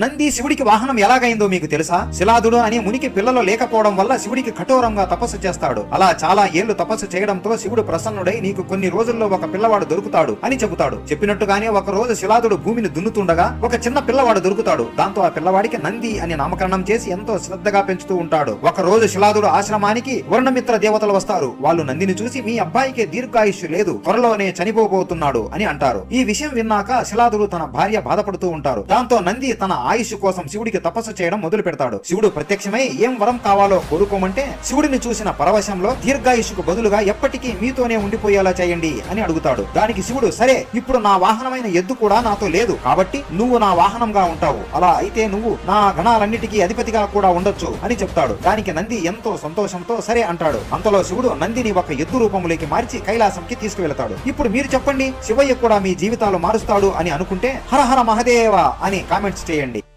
నంది శివుడికి వాహనం ఎలాగైందో మీకు తెలుసా? శిలాదుడు అనే మునికి పిల్లలు లేకపోవడం వల్ల శివుడికి కఠోరంగా తపస్సు చేస్తాడు. అలా చాలా ఏళ్ళు తపస్సు చేయడంతో శివుడు ప్రసన్నుడై నీకు కొన్ని రోజుల్లో ఒక పిల్లవాడు దొరుకుతాడు అని చెబుతాడు. చెప్పినట్టుగానే ఒక రోజు శిలాదుడు భూమిని దున్నుతుండగా ఒక చిన్న పిల్లవాడు దొరుకుతాడు. దాంతో ఆ పిల్లవాడికి నంది అని నామకరణం చేసి ఎంతో శ్రద్ధగా పెంచుతూ ఉంటాడు. ఒక రోజు శిలాదుడు ఆశ్రమానికి వర్ణమిత్ర దేవతలు వస్తారు. వాళ్ళు నందిని చూసి మీ అబ్బాయికి దీర్ఘాయుష్యు లేదు త్వరలోనే చనిపోబోతున్నాడు అని అంటారు. ఈ విషయం విన్నాక శిలాదుడు తన భార్య బాధపడుతూ ఉంటారు. దాంతో నంది తన ఆయుష్ కోసం శివుడికి తపస్సు చేయడం మొదలు పెడతాడు. శివుడు ప్రత్యక్షమై ఏం వరం కావాలో కోరుకోమంటే శివుడిని చూసిన పరవశంలో దీర్ఘాయుషుకు బదులుగా ఎప్పటికీ మీతోనే ఉండిపోయేలా చేయండి అని అడుగుతాడు. దానికి శివుడు సరే ఇప్పుడు నా వాహనమైన ఎద్దు కూడా నాతో లేదు. కాబట్టి నువ్వు నా వాహనంగా ఉంటావు. అలా అయితే నువ్వు నా గణాలన్నిటికీ అధిపతిగా కూడా ఉండొచ్చు అని చెప్తాడు. దానికి నంది ఎంతో సంతోషంతో సరే అంటాడు. అంతలో శివుడు నందిని ఒక ఎద్దు రూపంలోకి మార్చి కైలాసంకి తీసుకువెళతాడు. ఇప్పుడు మీరు చెప్పండి శివయ్య కూడా మీ జీవితాలు మారుస్తాడు అని అనుకుంటే హరహర మహదేవ అని కామెంట్స్ చేయండి. り。